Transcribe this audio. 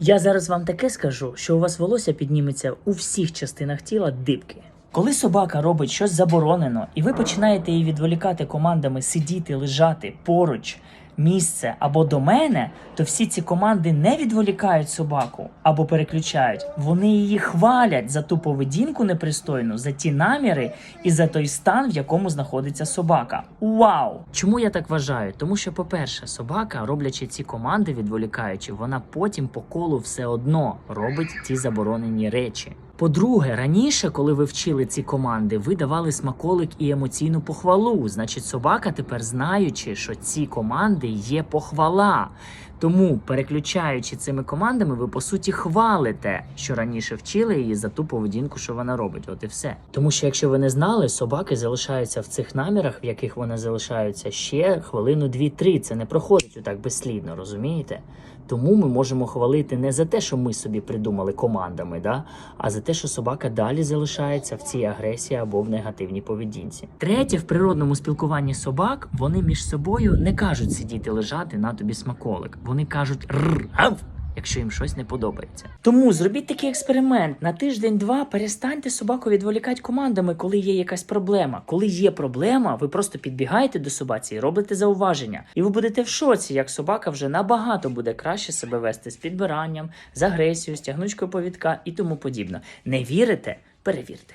Я зараз вам таке скажу, що у вас волосся підніметься у всіх частинах тіла дибки. Коли собака робить щось заборонено, і ви починаєте її відволікати командами сидіти, лежати поруч, місце або до мене, то всі ці команди не відволікають собаку або переключають. Вони її хвалять за ту поведінку непристойну, за ті наміри і за той стан, в якому знаходиться собака. Вау! Чому я так вважаю? Тому що, по-перше, собака, роблячи ці команди, відволікаючи, вона потім по колу все одно робить ті заборонені речі. По-друге, раніше, коли ви вчили ці команди, ви давали смаколик і емоційну похвалу. Значить, собака тепер знаючи, що ці команди є похвала. Тому, переключаючи цими командами, ви по суті хвалите, що раніше вчили її за ту поведінку, що вона робить. От і все. Тому що, якщо ви не знали, собаки залишаються в цих намірах, в яких вони залишаються ще хвилину, дві-три. Це не проходить отак безслідно, розумієте? Тому ми можемо хвалити не за те, що ми собі придумали командами, да? а за те, що собака далі залишається в цій агресії або в негативній поведінці. Третє, в природному спілкуванні собак вони між собою не кажуть сидіти лежати на тобі смаколик. Вони кажуть «рр, гав», якщо їм щось не подобається. Тому зробіть такий експеримент на тиждень-два. Перестаньте собаку відволікати командами, коли є якась проблема. Коли є проблема, ви просто підбігаєте до собаці і робите зауваження. І ви будете в шоці, як собака вже набагато буде краще себе вести з підбиранням, з агресією, з тягнучкою повідка і тому подібне. Не вірите? Перевірте.